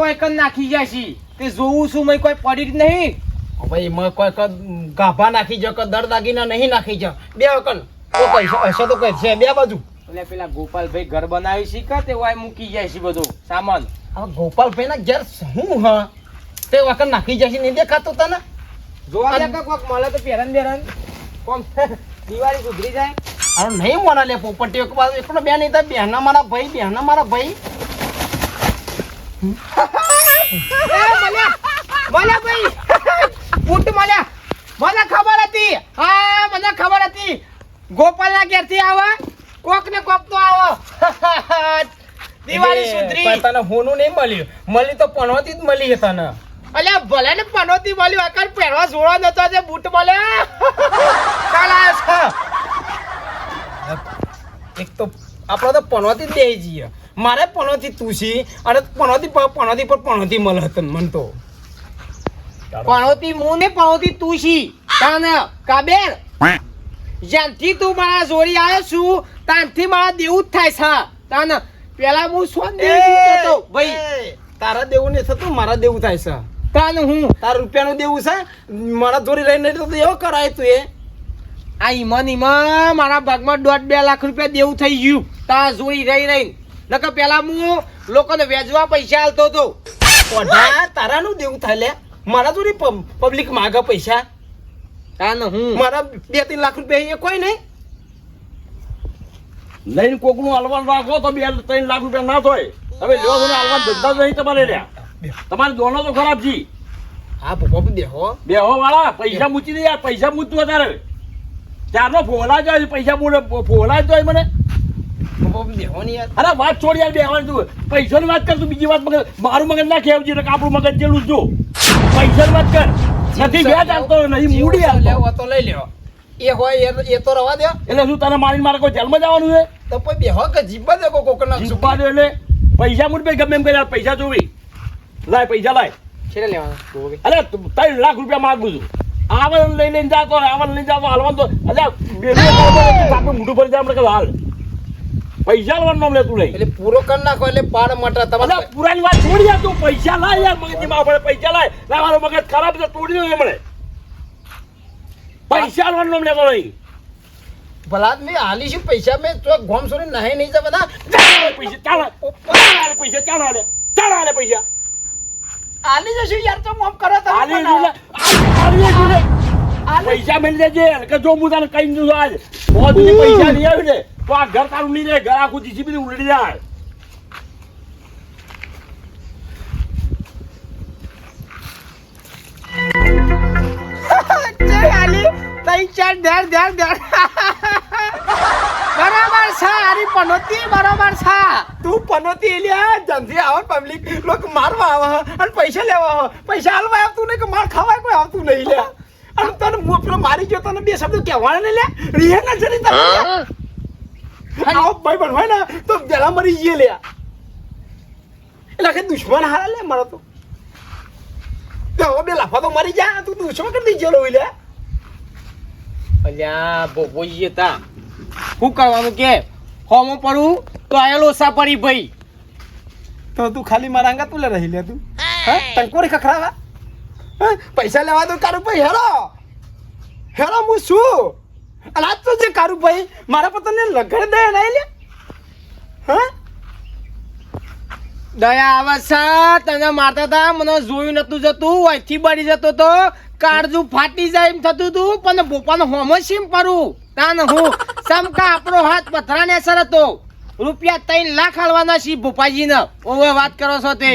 કચરો એક નાખી છે? તે જોવું છું મેં કોઈ પડી જ નહીં. ભાઈ એમાં કોઈ ક ગાભા નાખી જો કે દર દાગીના નહીં નાખી જ બે વકન તો કઈ હશે તો છે બે બાજુ. એટલે પેલા ગોપાલભાઈ ઘર બનાવી છે કે તે હોય મૂકી જાય છે બધું સામાન? હવે ગોપાલભાઈ ના ઘેર શું હા? તે વખત નાખી જાય છે નહીં દેખાતું તને? જોવા દે કે કોક મળે તો પહેરન બેરન? કોમ દિવાળી સુધરી જાય? અરે નહીં મને લે પોપટી એક બાજુ. એકલો બે નહીં થાય બેના મારા ભાઈ બેના મારા ભાઈ. મળ્યા મળ્યા ભાઈ બૂટ મળ્યા મને ખબર હતી. હા મને ખબર હતી. ગોપાલના ઘેરથી આવે. કોક ને કોક તો આવો. દિવાળી સુધરી. તને હોનું નહીં મળ્યું. મળી તો પણોતી જ મળી તને. અલ્યા ભલે ને પનોતી મળ્યું આકાર પહેરવા જોડો નતો તે બૂટ મળ્યા કાલ છે. એક તો આપણે તો પણોતી જ દે જઈએ. મારે પણોથી તુસી અને પણોથી પણોથી પર પણોતી મળે હતો મન તો. પણોથી હું ને પનોતી તું છી તાને કાબેર? જ્યાંથી તું મારા જોડી આવ્યો છું ત્યાંથી મારા દેવું જ થાય છે. તાને પેલા હું સોન દેવું ભાઈ. તારા દેવું નહીં થતું મારા દેવું થાય છે. તાને હું તારા રૂપિયાનું દેવું છે? મારા જોડી નહીં તો એવો કરાય તું એ. આ ઈમન ઈમન મારા ભાગમાં દોઢ બે લાખ રૂપિયા દેવું થઈ ગયું. તારા જોડી રહી રહી નકર પેલા હું લોકોને વેચવા પૈસા આલતો હતો. તારાનું દેવું થાય લે. મારા જોડે પ- પબ્લિક માગે પૈસા. તાને હું? મારા બે ત્રણ લાખ રૂપિયા એ કોઈ નહીં. લઈને કોકનું હલવાન રાખો તો બે ત્રણ લાખ રૂપિયા ના થાય. તમે લેવો ને હલવાન ધંધા જ નહીં તમારે રહ્યા તમારે દોનો તો ખરાબ છે. હા ભગવાન દેહો બેહો. વાળા પૈસા મૂકી દે યાર પૈસા મૂકતું વધારે. ચારનો ફોલા જાય પૈસા બોલે ફોલા જાય મને. અરે વાત છોડ યાર બેહવાની તું. પૈસાની વાત કર તું બીજી વાત મગજ મારું મગજ ના ખેવજી ને આપણું મગજ જેટલું જ પૈસાની વાત કર. નથી વ્યાજ આવતો નહીં મૂડી આવતો તો લઈ લેવો એ હોય એ- તો રવા દે. એટલે શું તને મારીને મારે કોઈ જેલમાં જવાનું છે? તો પછી બેહો કે જીબા દે કો કોકના જીબા દે એટલે પૈસા મૂડ પે ગમે એમ કરી પૈસા જોવી. લાય પૈસા લાય. છે લેવાના. અરે તું ત્રણ લાખ રૂપિયા માગું છું. આવન લઈ લઈને જાતો આવન લઈને જાતો હાલવાનું તો અલ્યા મોઢું ભરી જાય આપણે હાલ પૈસા લેવાનું નામ લે તું લઈ એટલે પૂરો કરી નાખો એટલે પાડ મટા તમારે પૂરાની વાત છોડી યાર તું. પૈસા લાય યાર મગજમાં આપણે પૈસા લાય. ના મારો મગજ ખરાબ છે તોડી દઉં એમણે. પૈસા લેવાનું નામ લેતો નહીં. ભલા મેં હાલી છું પૈસા? મેં તો ગોમ સોરી નહીં નહીં જવાના પૈસા ચાલ પૈસા ચાલ હાલે. ચાલ હાલે પૈસા. આલી જશું યાર તો મોમ કરો તમે આલી. આલી પૈસા મળી દેજે કે જો હું તને કઈ દઉં આજ. બહુ પૈસા લઈ આવ્યું ને. તો આ ઘર તારું નહીં રહે ઘર આખું જીસી બધી ઉલડી જાય. બરાબર છે આરી પનોતી બરાબર છે. તું પનોતી લ્યા જલ્દી આવે પબ્લિક લોક મારવા આવે અને પૈસા લેવા આવે પૈસા હાલવા આવતું નહીં કે માર ખવાય કોઈ આવતું નહીં લે. અને તને હું પેલો મારી ગયો તને બે શબ્દ કહેવાના નહીં લે. રીહે ના જરી તને. આવો ભાઈ બન હોય ને તો જરા મરી જઈએ લ્યા એટલે કે દુશ્મન હારા લે મારો તો હવે બે લાફા તો મરી જા તું દુશ્મન કરી દીજે લો લ્યા અલ્યા બોબોઈએ તા શું કરવાનું કે હોમો પડું તો આયેલો ઓછા પડી ભાઈ તો તું ખાલી મારા અંગા તું લે રહી લે તું હા ટંકોરી? પૈસા લેવા તો કારું ભાઈ હેરો હેરો હું છું આજ તો જે કારું ભાઈ, મારા પતંગને લગડ દે નહીં લે દયા આવે તને મારતા હતા, મને જોયું નતું જતું, અહીંથી બળી જતો તો, કાળજું ફાટી જાય એમ થતું હતું પણ બોપાનો હોમો સીમ પરું તાન હું સમકા આપણો હાથ પથરાને સર હતો. રૂપિયા ત્રણ લાખ હાલવાના છે ભોપાજીને ઓવે, વાત કરો છો તે.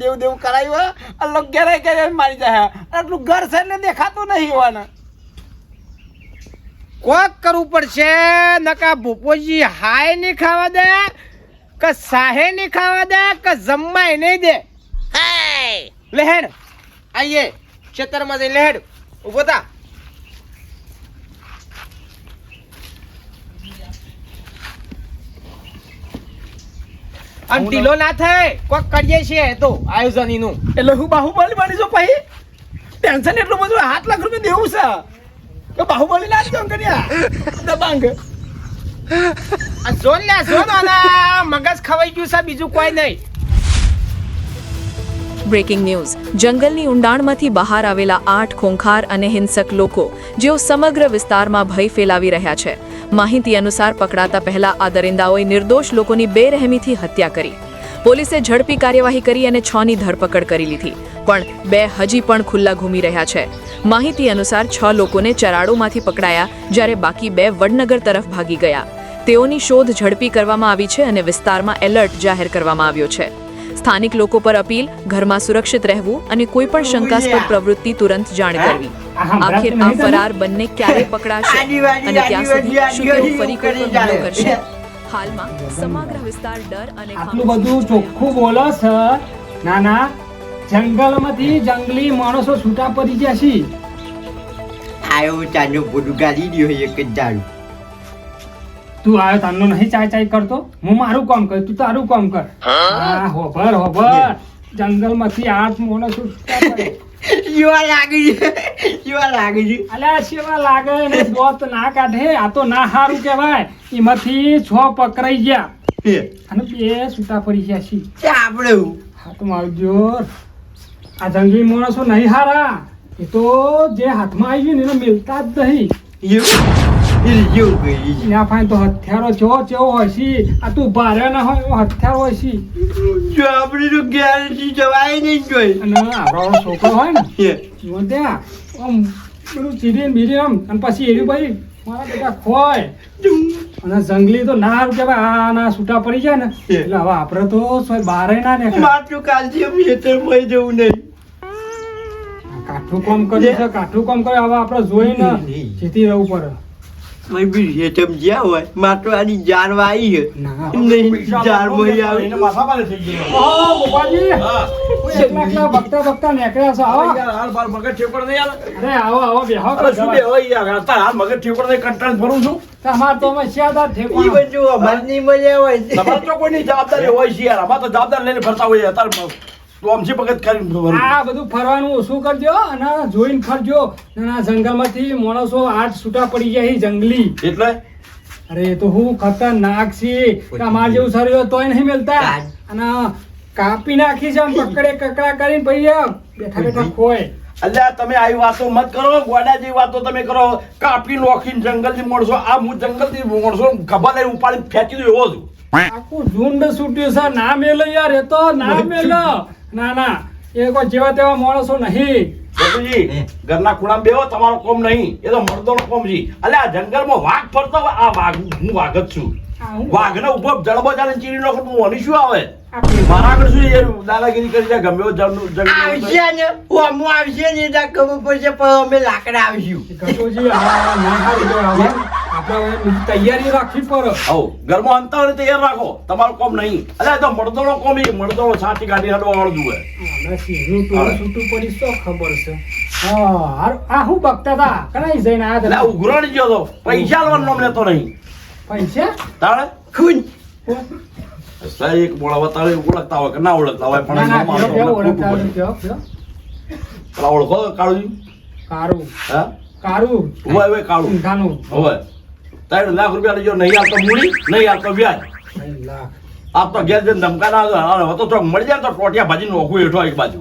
દેવ દેવ કરાયું લોક ઘેરે ઘેરે મારી જાય આટલું ઘર છે એટલે દેખાતું નહીં હોવાના. કોક કરવું પડશે? નકા ભૂપોજી હાય નહીં ખાવા દે? કે સાહે નહીં ખાવા દે? કે જમવાય નહીં દે? લહેડ આઈએ ખેતરમાં જઈ લહેડ ઊભો થા. અને ઢીલો ના થાય. કોક કરીએ છીએ એ તો આયોજન એનું એટલે હું બાહુબલી બની છું પછી? ટેન્શન એટલું બધું આઠ લાખ રૂપિયા દેવું છે. કે બ્રેકિંગ ન્યૂઝ જંગલની ઊંડાણમાંથી બહાર આવેલા આઠ ખોંખાર અને હિંસક લોકો જેઓ સમગ્ર વિસ્તારમાં ભય ફેલાવી રહ્યા છે માહિતી અનુસાર પકડાતા પહેલા આ દરિંદાઓએ નિર્દોષ લોકોની બેરહેમીથી હત્યા કરી પોલીસે ઝડપી કાર્યવાહી કરી અને છ ની ધરપકડ કરી લીધી. પણ બે હજી પણ ખુલ્લા ઘૂમી રહ્યા છે. માહિતી અનુસાર છ લોકોને ચરાડોમાંથી પકડાયા જ્યારે બાકી બે વડનગર તરફ ભાગી ગયા. તેઓની શોધ ઝડપી કરવામાં આવી છે અને વિસ્તારમાં એલર્ટ જાહેર કરવામાં આવ્યો છે. સ્થાનિક લોકો પર અપીલ ઘરમાં સુરક્ષિત રહેવું અને કોઈ પણ શંકાસ્પદ પ્રવૃત્તિ તુરંત જાણ કરવી. આખિર આ ફરાર બંને ક્યારે પકડાશે અને ત્યાં સુધી શું તેઓ ફરી કોઈ હુમલો કરશે? હાલમાં સમગ્ર વિસ્તાર ડર અને આટલું બધું ચોખ્ખું બોલો સર. ના ના જંગલમાંથી જંગલી માણસો છૂટા પડી ગયા છે. આયો ચાનો બધું ગાડી દ્યો એક જ દારૂ તું આવ્યો તારનો નહીં ચાય ચાય કરતો? હું મારું કામ કર તું તારું કામ કર. હા? હોભર હોભર જંગલમાંથી આઠ મોણસો છૂટા પડે યુવા લાગી યુવા લાગી અલ્યા સેવા લાગે ને બોત ના કાઢે? આ તો ના હારું કહેવાય. એમાંથી છ પકડાઈ ગયા. અને બે છૂટા પડી ગયા છે. આપણે હા? તો મારું જોર આ જંગલી માણસો નહીં હારા. એ તો જે હાથમાં આવી ગયું ને એને મિલતા જ નહીં. જેવું તો હથિયારો જેવો જેવો હોય છે આ તું ભારે ના હોય એવો હથિયાર હોય છે જો આપણે તો ગેરંટી જવાય નહીં જોઈ અને આપણો છોકરો હોય ને એમાં ત્યાં આમ બધું ચીરીને બીરી આમ અને પછી એરી ભાઈ મારા બેટા ખોય અને જંગલી તો ના કે આ ના છૂટા પડી જાય ને એટલે હવે આપણે તો સોય બારે ના ને અમે ખેતરમાં જવું નહીં. કાઠું કામ કર્યું છે કાઠું કામ કરે હવે આપણે જોઈને જીતી રહેવું પડે. મેં બી ખેતમ જ્યાં હોય માત્ર આની જાન વાઈ છે. નહીં જાન મળી આવે એને માથા થઈ ગયો. ગોપાલજી એકલા એકલા નીકળ્યા છો આવો. યાર હાલ બાર મગજ ઠેકડ નહીં યાર. અરે આવો આવો બેહો અરે શું બે હોય યાર? અત્યારે હાલ મગજ ઠેકડ નહીં કંટાળ ફરું છું. તમાર તો અમે શ્યાદાર ઈ અમારે નહીં હોય. તમારે તો જવાબદારી હોય છે યાર. અમારે તો જવાબદાર લઈને ફરતા હોય અત્યારે તો મગજ કરીને ફરવું. આ બધું ફરવાનું ઓછું કરજો અને જોઈને ફરજો. અને જંગલમાંથી માણસો આઠ છૂટા પડી જાય જંગલી. એટલે? અરે તો હું ખતરનાક છે કે અમાર જેવું શરીર તોય નહીં મળતા અને કાપી નાખી છે પકડે કકડા કરીને ભાઈ બેઠા બેઠા ખોય. અલ્યા તમે આવી વાતો મત કરો ગોડા જેવી વાતો તમે કરો. કાપી નોખીને જંગલથી મળશો આ હું જંગલથી મળશો ખબર લઈને ઉપાડી ફેંકી દઉં એવો છું. આખું ઝુંડ છૂટ્યું છે. ના મેલો યાર એ તો ના મેલો. ના ના એ કોઈ જેવા તેવા માણસો નહીં. બાપુજી, ઘરના ખૂણામાં બેહો તમારો કોમ નહીં. એ તો મર્દોનો કોમ જી અલ્યા આ જંગલમાં વાઘ ફરતો હોય આ વાઘ હું વાઘ જ છું. વાઘને ઉપર જળબો ચાલે ચીડી નોખર તો મને શું આવે મારા આગળ શું એ દાદાગીરી કરી જાય ગમે એવો જંગલ જંગલ આવશે ને હું આવશે ને એટલે ખબર પડશે પણ અમે લાકડા આવીશું. ગટોજી, આ ના હારું કહેવાય. હવે આપણે હવે બીજી તૈયારી રાખવી પડે. હવ ઘરમાં અંતર તૈયાર રાખો. તમારો કોમ નહીં. અરે તો મર્દોનો કોમ એ મર્દોનો સાચી કાઢી હડવા વાળો જુએ. હમણાં ટોળું છૂટું પડી શું ખબર છે? હા આ હું બગતા હતા. કણાઈ જઈને એટલે ઉઘરાણી ગયો તો. પૈસા લેવાનું નામ લેતો નહીં. પૈસા? ખૂન. એક ઓળખતા હોય કે ના ઓળખતા હોય પણ? પેલા ઓળખો કાળુજી કાળું હા? કારું હોય હોય કાળું. ઊંઘાનું. હવે ત્રણ લાખ રૂપિયા લેજો નહીં આપતો મૂડી નહીં આપતો વ્યાજ. આપતો ઘેર જઈને ધમકા ના. હવે તો મળી જાય તો ટોટિયા ભાજી નોખું હેઠો એક બાજુ.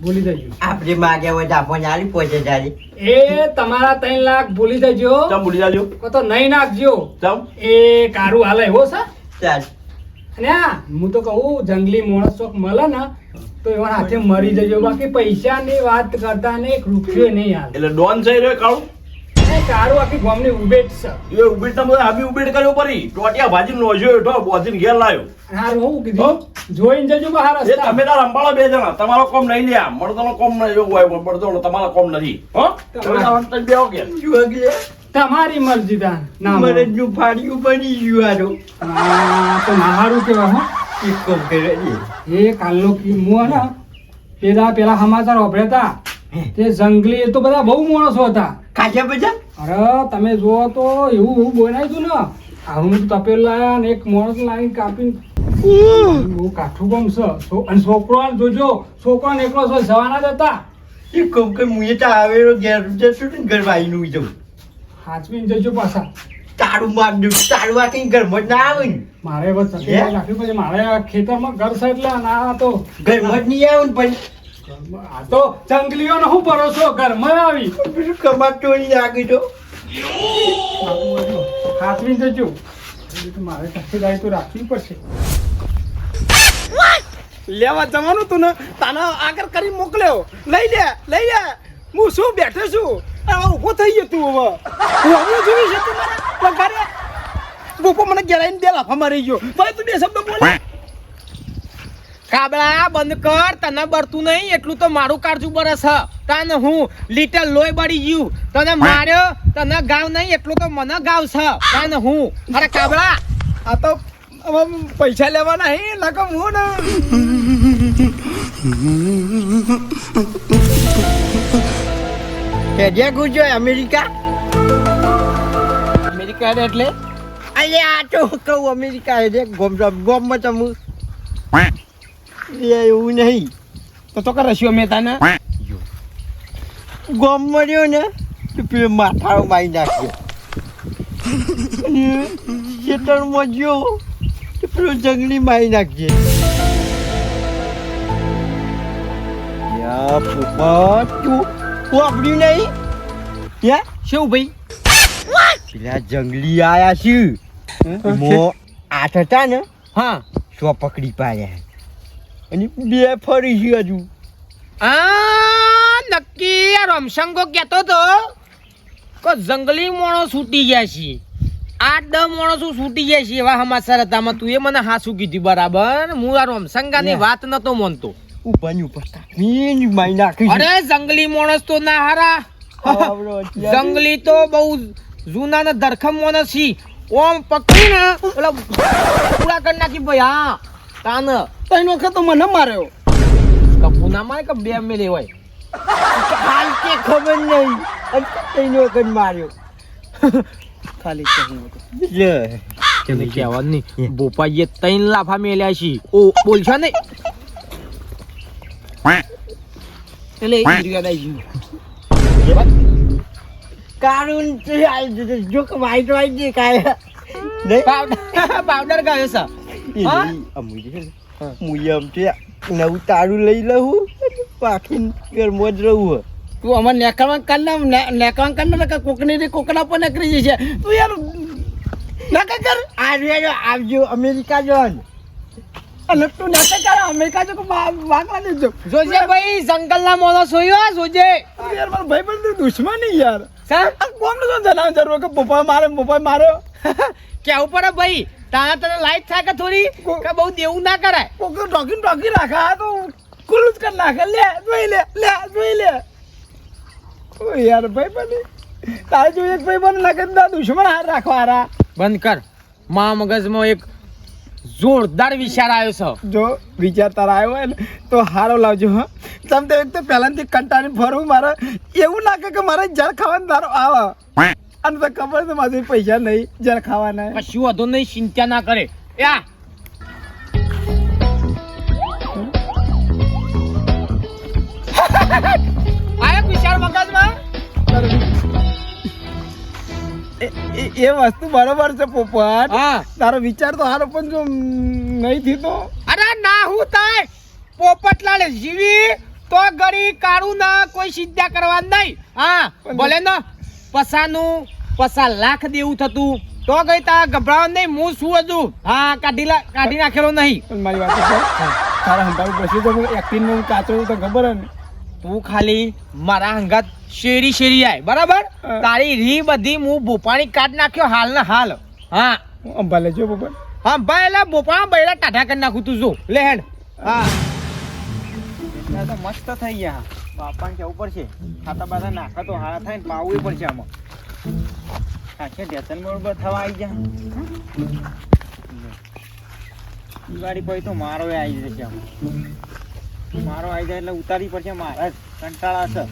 ભૂલી જજો. આપણે માગ્યા હોય આપણને આલી પોચે જારી એ તમારા ત્રણ લાખ ભૂલી જજો. તમ ભૂલી જાજો? કો તો નહીં નાખજો. તમ એ કારું હાલે હો છે ચાલ. અને આ હું તો કહું જંગલી માણસ ચોક મળે ને તો એવા હાથે મરી જજો. બાકી પૈસાની વાત કરતા ને એક રૂપિયો નહીં હાલ. એટલે ડોન થઈ રહ્યો કાળું? એ કારું આખી ગામની ઉભેટ છે. એ ઉભીટ તમે હામી ઉભીટ કર્યો પરી. ટોટિયા ભાજી નોજો હેઠો બોધીને ઘેર લાવ્યો હારું હું કીધું જોઈને જજો બહાર એ તમે તાર અંબાળો બે જણા તમારો કોમ નહીં લ્યા મળદોનો કોમ નહીં એવું હોય મળદોનો તમારો કોમ નથી. હો? તમે અંતર બેહો કે? જુગલે તમારી મરજી દાન ના મને મને ફાડ્યું બની ગયું આરો તો. નાહારું કેવા હો. એક કોમ કરે એ કાલનો કી- મું હે પેલા પેલા સમાચાર વાપર્યા તે જંગલી એ તો બધા બહુ માણસો હતા. ખાસા બજા અરે તમે જુઓ તો એવું હું છું ને. આવું તપેલા ને એક મોણસ લાવીને કાપીને બહુ કાઠું કોમ છે અને છોકરો જોજો છોકરો એકલો છે જવાના જ હતા. એ કોમ કે મુએ તો આવેલો ઘેર જશું ને ઘર વાઈનું જવું. હાચવીને જજો પાછા. તારું માર દઉં તારું આ કઈ ઘરમાં જ ના આવે ને. મારે બસ હે? રાખવી પડે મારે ખેતરમાં ઘર છે એટલે ના તો. ઘરમાં જ નહીં આવે ને ઘરમાં- આ તો જંગલીઓનો શું ભરોસો? ઘરમાં આવી. પેલું આગી જો હાથવી જજો મારે તકેદારી તો રાખવી પડશે. લેવા જવાનું તું ને? તને આગળ કરી મોકલ્યો. લઈ લે લઈ લે. હું શું બેઠો છું? આ ઊભો થઈ ગયો તું હવે. હું હવે જોઈ છે તું મને? પગારે બપો મને ગેરાઈને બે લાફા મારી ગયો. ભાઈ તું બે શબ્દ બોલે. કાબળા બંધ કર તને બળતું નહીં એટલું તો મારું કાળજું બરસ હ. તને હું લીટર લોહી બળી ગયું. તને માર્યો તને ગાવ નહીં એટલું તો મને ગાવ છે તને હું. અરે કાબળા આ તો પૈસા લેવા નહીં લગમ હું ને. જે ગુજો અમેરિકા? અમેરિકા એટલે? અલ્યા આ તો કહું અમેરિકા હેડિયા ગોમ ગોમ તમે એ એવું નહીં. તો તો કર રસ્યો મેં તને ગોમમાં ને તો પેલો માથાળો મારી નાખ્યો. ખેતરમાં ગયો તો પેલો જંગલી મારી નાખજે વાપર્યું નહીં? યા શું ભાઈ? પેલા જંગલી આયા છે. મો આઠ હતા ને હા. સો પકડી પાડ્યા. અને બે ફરી છે હજુ. આ નક્કી રમશંગો કહેતો તો કે જંગલી મોણો છૂટી ગયા છે. આઠ દસ માણસો છૂટી ગયા છે એવા સમાચાર હતા તું એ મને હાસું કીધું બરાબર? હું આ રમશંગાની લે. વાત નતો માનતો. અરે જંગલી માણસ તો ના હારા. જંગલી તો બહુ જૂના ને ધરખમ માણસ છે. ઓમ પકડી ને ઓલા પૂરા કરી નાખી ભાઈ હા. તાન ત્રણ વખત તો મને માર્યો. કપુ ના મારે કે બે મેલે હોય? હાલ કે ખબર નહીં. તેનો વખત માર્યો. ખાલી કહું લે તેને કહેવાનું નહીં બોપાઈએ ત્રણ લાફા મેલ્યા છે. ઓ બોલશો નહીં. એટલે એ ઈર્યા દઈ ગયું. હાલ જો કે વાઈટ વાઈટ જે કાય પાવડર પાવડર ગયો છે છે મુજે આમ તે નવું તારું લઈ લઉં પાખીને ઘરમાં જ રહું તું અમારે નેકાણ નેકળવા કાલ ના કોકની રે કોકડા પર નીકળી જશે તું યાર નાકા કર આ રહ્યો આવજો અમેરિકા જોન અને તું નાકા કર અમેરિકા જો વાગવા દેજો જોજે ભાઈ જંગલના માણસ હોય જોજે યાર મારો ભાઈ બંધ દુશ્મન યાર આ કોમનું જણાવ જરૂર કે પપ્પા મારે પપ્પા માર્યો કેવું પડે ભાઈ તારા તને લાઈટ થાય કે થોડી? કે બહુ દેવું ના કરાય? કોક ટોકી ટોકી રાખા તો કુલ કર નાખે. લે જોઈ લે લે જોઈ લે. ઓ યાર ભાઈ બની. તારે જો એક ભાઈ બન લગન તો દુશ્મન હાર રાખવા હારા. બંધ કર. મા મગજમાં એક જોરદાર વિચાર આવ્યો છે. જો વિચાર તારા આવ્યો હોય ને તો હારો લાવજો હા. તમ તો એક તો પહેલાથી કંટાળી ફરવું મારે એવું લાગે કે મારે જળ ખાવાનું તારો આવે. અને તો ખબર છે મારી પૈસા નહીં જ્યારે ખાવાના. કશું વધુ નહીં ચિંતા ના કરે. યા આયો વિચાર મગજમાં? એ- વસ્તુ બરોબર છે પોપટ. હા. તારો વિચાર તો હારો પણ જો નહીં થતો. અરે ના હું થાય. પોપટલાલ જીવી તો ગરી કાળું ના કોઈ સિદ્ધા કરવા નહીં. હા ભલે ને. પસાનું પસા લાખ દેવું થતું. તો ગઈ તા ગભરાવ નહીં હું શું હતું હા કાઢી કાઢી નાખેલો નહીં. પણ મારી વાત છે. તારા હંધારું પછી તો એક્ટિંગનું કાચો તો ખબર ને? તું ખાલી મારા હંગાત શેરી શેરી આય બરાબર. તારી રી બધી હું ભોપાણી કાઢ નાખ્યો હાલ ને હાલ. હા. ભલે જો લેજો હા ભાઈ એટલે ભોપાણા બૈરા ટાઢા કરી નાખું તું જો. લે હેડ. હા. તો મસ્ત થઈ ગયા. બાપાને કેવું પડશે? ખાતા બાતા નાખા તો હારા થાય ને પાવું પડશે આમાં. આખે ઢેસન થવા આવી ગયા. દિવાળી પછી તો મારો આવી જશે મારો આવી જાય એટલે ઉતારી પડશે મારા જ, કંટાળા છે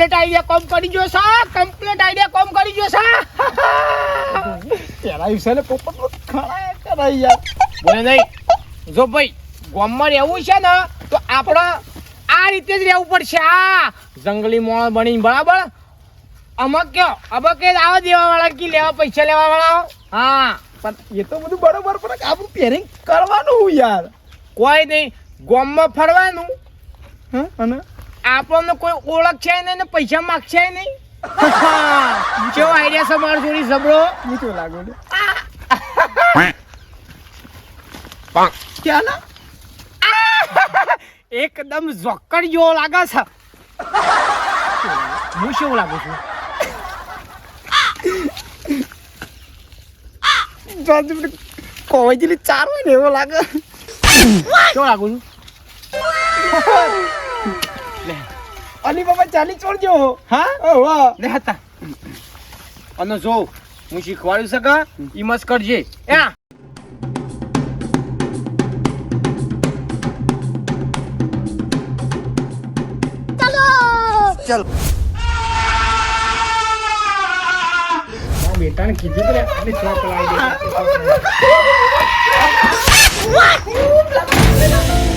કમ્પ્લીટ આઈડિયા કોમ કરી જો સા કમ્પ્લીટ આઈડિયા કોમ કરી જો સા પેલા દિવસે પોપટ ખરા કરાય યાર. બોલે નહીં. જો ભાઈ ગામમાં રહેવું છે ને તો આપણે આ રીતે જ રહેવું પડશે આ જંગલી મોણ બની બરાબર? અમક કયો? અમક કે આવા દેવા વાળા કે લેવા પૈસા લેવા વાળા હા. પણ એ તો બધું બરોબર પણ આપણું પેરિંગ કરવાનું યાર. કોઈ નહીં. ગામમાં ફરવાનું. હા અને? આપણને કોઈ ઓળખ છે નહીં ને પૈસા માગશે નહીં. કેવો આઈડિયા છે મારો જોડી સબળો મીઠું લાગુ ક્યાં ના એકદમ ઝોકડ જેવો લાગે છે. હું શું લાગુ છું? કોઈ જેટલી ચાર હોય ને એવો લાગે. કેવો લાગુ છું? અલી બાબા ચાલી છોડજો. હા? ઓ વાહ. લે હતા. અને જો હું શીખવાડ્યું શકા કે? ઈ મસ્ત કરજે. ચાલ. બેટાને કીધું કે આટલી ચોક લાવી દે.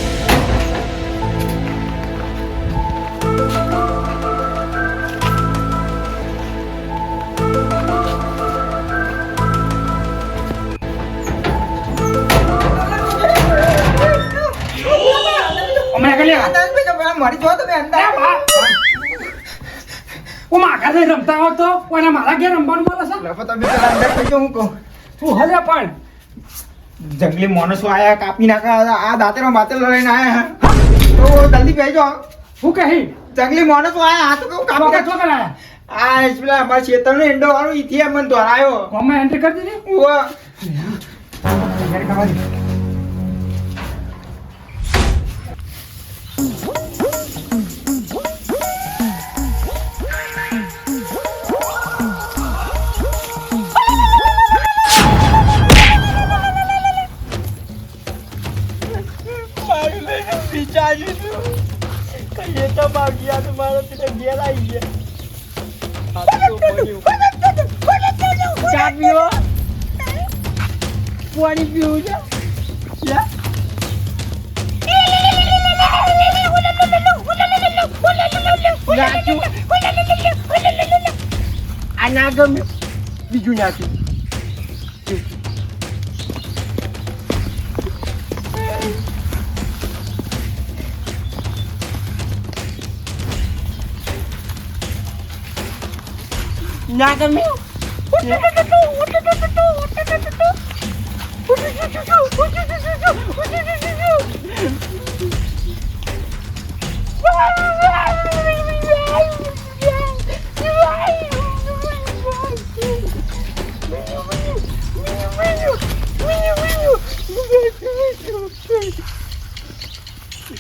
લે મારી જો તમે અંદર હું માકા થઈ રમતા હોત તો કોઈને મારા ઘેર રમવાનું બોલો છે લફો તમે પેલા અંદર થઈ જાઓ હું કહું તું હલે પણ જંગલી માણસો આયા કાપી નાખા આ દાંતેરો બાતેલો લઈને આયા તો જલ્દી કહેજો હું કહી જંગલી માણસો આયા આ તો કાપી નાખો કરાયા આ પેલા અમારા ખેતરનો એંડો વાળો ઈથી મને ધોરાયો કોમાં એન્ટ્રી કરી દીધી ઓવા ઘેર વિચાર્યું હતું કહીએ તો માગ્યા તો મારો પેલા ઘેર આવી ગયા. ચા પીવો પાણી પીવું છે. આ ના ગમ્યું બીજું નાખ્યું ના ગમ્યું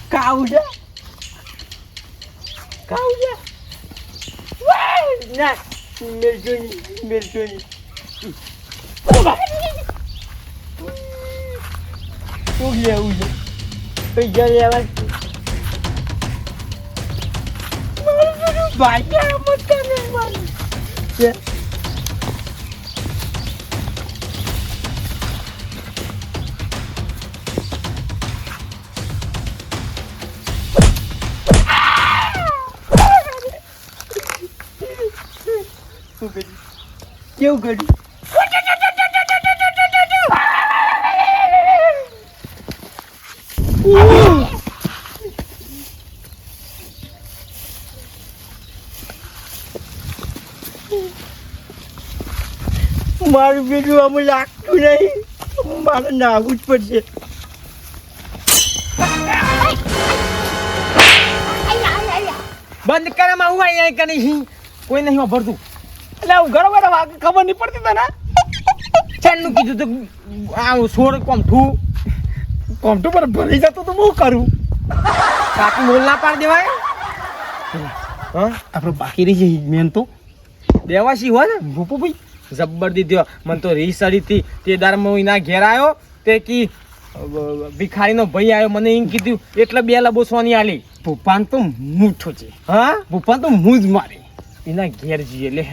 Kauda. Kauda. Merjoni. Uya, uya. Uya lewat. Banyak makanan કેવું કર્યું? મારું બીજું અમે લાગતું નહીં. મારે નાવું જ પડશે. બંધ કરે આવું હું અહીંયા કની કોઈ નહીં વાપરતું એટલે હું ઘણા બધા વાગે ખબર નહીં પડતી તને? છેલ્લું કીધું તો આ સોળ કોમઠું કોમઠું પર ભરી જતો તો હું કરું? કાકી મોલ ના પાડી દેવાય? હા? આપણે બાકી રહી છે મેન તો. દેવાશી હોય ને ભૂપુ ભાઈ જબ્બર દીધો મને તો રીસ સડી હતી. તે દારમાં એના ઘેર આવ્યો તે કી ભિખારીનો ભાઈ આવ્યો. મને એમ કીધું એટલે બે લબો સોની આલી. ભૂપાન તો મૂઠો છે. હા? ભૂપાન તો હું જ મારી. એના ઘેર જઈએ લે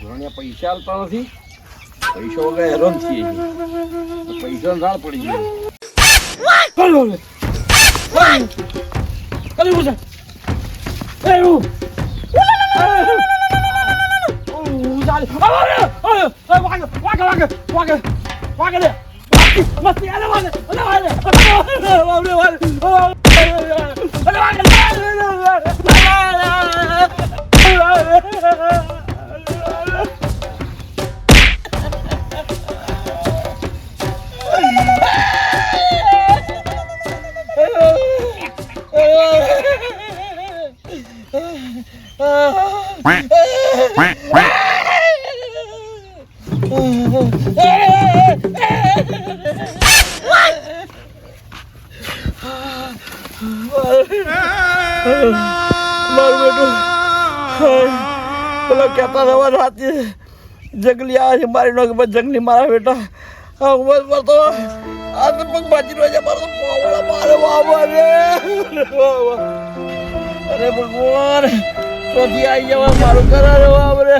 ધોરણિયા પૈસા આલતા નથી. પૈસા વગર હેરાન છીએ. પૈસા રાળ પડી ગયો. عليه أنا أنا واقع واقع واقع واقع واقع ليه مصري أنا واقع أنا واقع أنا واقع أنا واقع મારું બેટું પેલા કહેતા હતા રાતે જંગલી આવે છે મારી નો જંગલી મારા બેટા હા ઉમર પર તો આ તો પગ બાજી રહ્યો છે મારો તો મારે બાબા રે અરે ભગવાન ચોથી આવી જવા મારું કરા રે બાબરે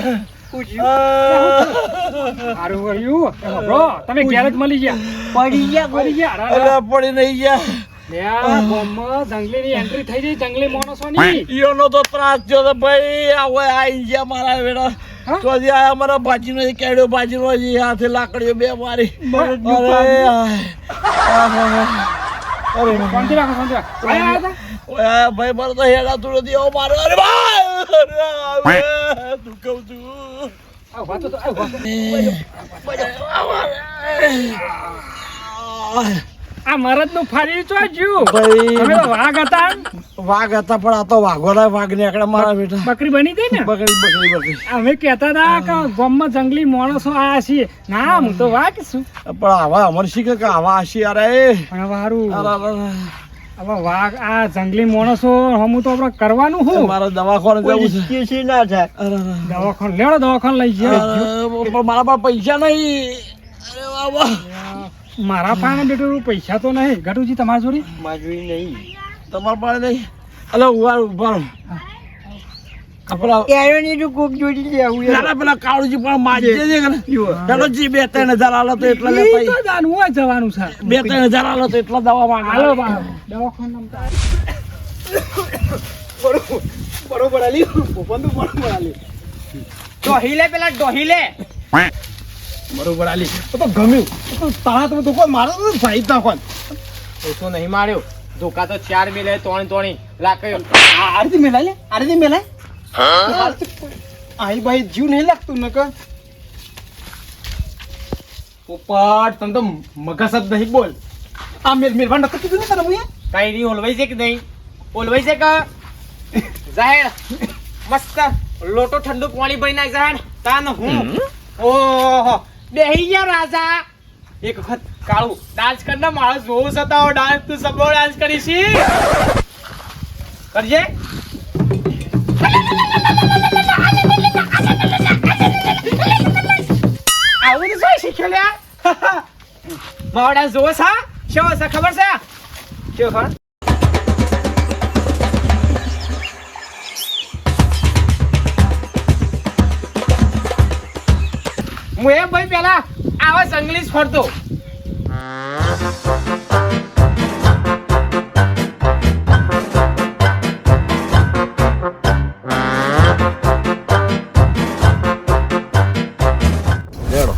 સારું કર્યું તમે ઘેર મળી ગયા પડી ગયા. અરે પડી નહીં ગયા. લે જંગલીની એન્ટ્રી થઈ ગઈ જંગલી માણસોની ઈયોનો તો ત્રાસ તો ભાઈ આ હોય આઈ ગયા મારા વેડા? ચોથી આયા અમારા ભાજીનો જે કેડ્યો ભાજીનો જે હાથે લાકડીઓ બે મારી અરે શાંતિ રાખો શાંતિ રાખો. આયા હતા? ઓય ભાઈ મારો તો હેડાતું નથી આવો મારો અરે ભાઈ અરે તું કહું છું. વાતો તો વાતો. આ મરદનું ફરી તો જ્યું? ભાઈ. તમે તો વાઘ હતા વાઘ હતા પણ આ તો વાઘોડા વાઘ નીકળ્યા મારા બેટા. બકરી બની ગઈ ને? બકરી બકરી બકરી. અમે કહેતા હતા કે ગામમાં જંગલી માણસો આયા છીએ. ના હું. તો વાઘ છું. પણ આવા અમર શીખે કે આવા હશી અરે પણ અરે, હવે વાઘ આ જંગલી માણસો હમું તો આપણે કરવાનું હું? મારો દવાખાને જવું છે. ના થાય. દવાખાન લેડો દવાખાન લઈ જાય પણ મારા પાસે પૈસા નહીં. અરે બાબા મારા પાસે બેટું પૈસા તો નહીં. ગટુજી તમારા જોડે? માજરી નહીં. તમારા પાસે નહીં. અલે ઊભા ઊભા જોડી બરોબર પેલા ડોહી લે બરોબર આલી. તો તો ગમ્યું. તો તારા તમે ધોકો કોઈ મારો તો સાઈડ નાખો ઓછો નહીં માર્યો. ધોકા તો ચાર મિલે ત્રણ ત્રણ લાક્યો આરતી મેલાય લે આરતી મેલાય. આઈ ભાઈ જીવ નહીં લાગતું નકર. પોપટ તને તો મગસ જ નહીં બોલ. આ મેલ મેરવાન નતો કીધું ને તને મુએ કઈ નહીં ઓલવાઈ છે કે નહીં? ઓલવાઈ છે કે? જાહેર. મસ્ત. લોટો ઠંડુ પાણી ભરી નાખ જાહેર. તાન હું. ઓહો. બેહી ગયા રાજા. એક વખત કાળું ડાન્સ કર ને મારો જોવો સતાવો ડાન્સ તું સબો ડાન્સ કરીશ. કરજે આવું તો શું શીખ્યો લ્યા. મારો ડાન્સ જોવો છે શું છે, ખબર છે? શું ખબર? હું એમ ભાઈ પેલા આવા સંગલી ફરતો. લેડો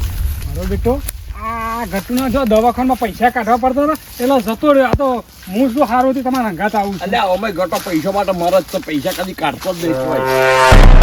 બેટો આ ઘટના જો દવાખાનમાં પૈસા કાઢવા પડતો ને એટલે જતો રહ્યો. આ તો હું શું સારું હતી તમારા અંગાત આવું અલ્યા અમે ઘટો પૈસા માટે મારા જ તો પૈસા કદી કાઢતો જ નહીં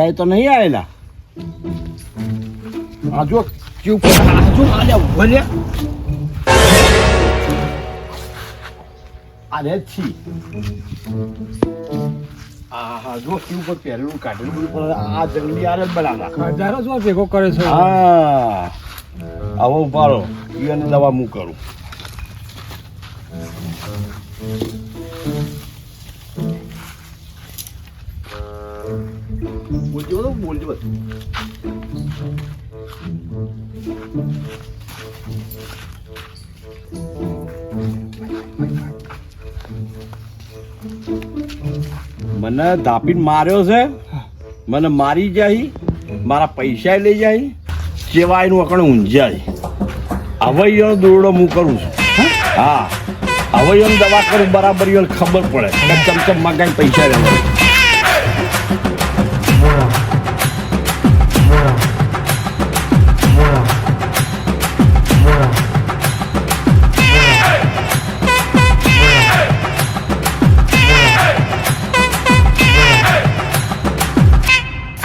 આ તો નહીં આવેલા. આ જો કેવું કરે. આ જો આલ્યા ઊભા રહ્યા. આ રે છી. આ જો પર પહેલું કાઢેલું બધું આ જંગલી આરે બનાવવા. હજારો જો ભેગો કરે છે. હા. આવો ઉપાડો. ઈવાની દવા હું બોલજો તો બોલજો બધું. મને ધાપીને માર્યો છે. મને મારી જાય. મારા પૈસા લઈ જાય. સેવાયનું અકણ ઊંઝાય. હવે દોરડો હું કરું છું. હા. હવે દવા કરું બરાબર ખબર પડે. ચમચમ મગાઈ પૈસા લેવા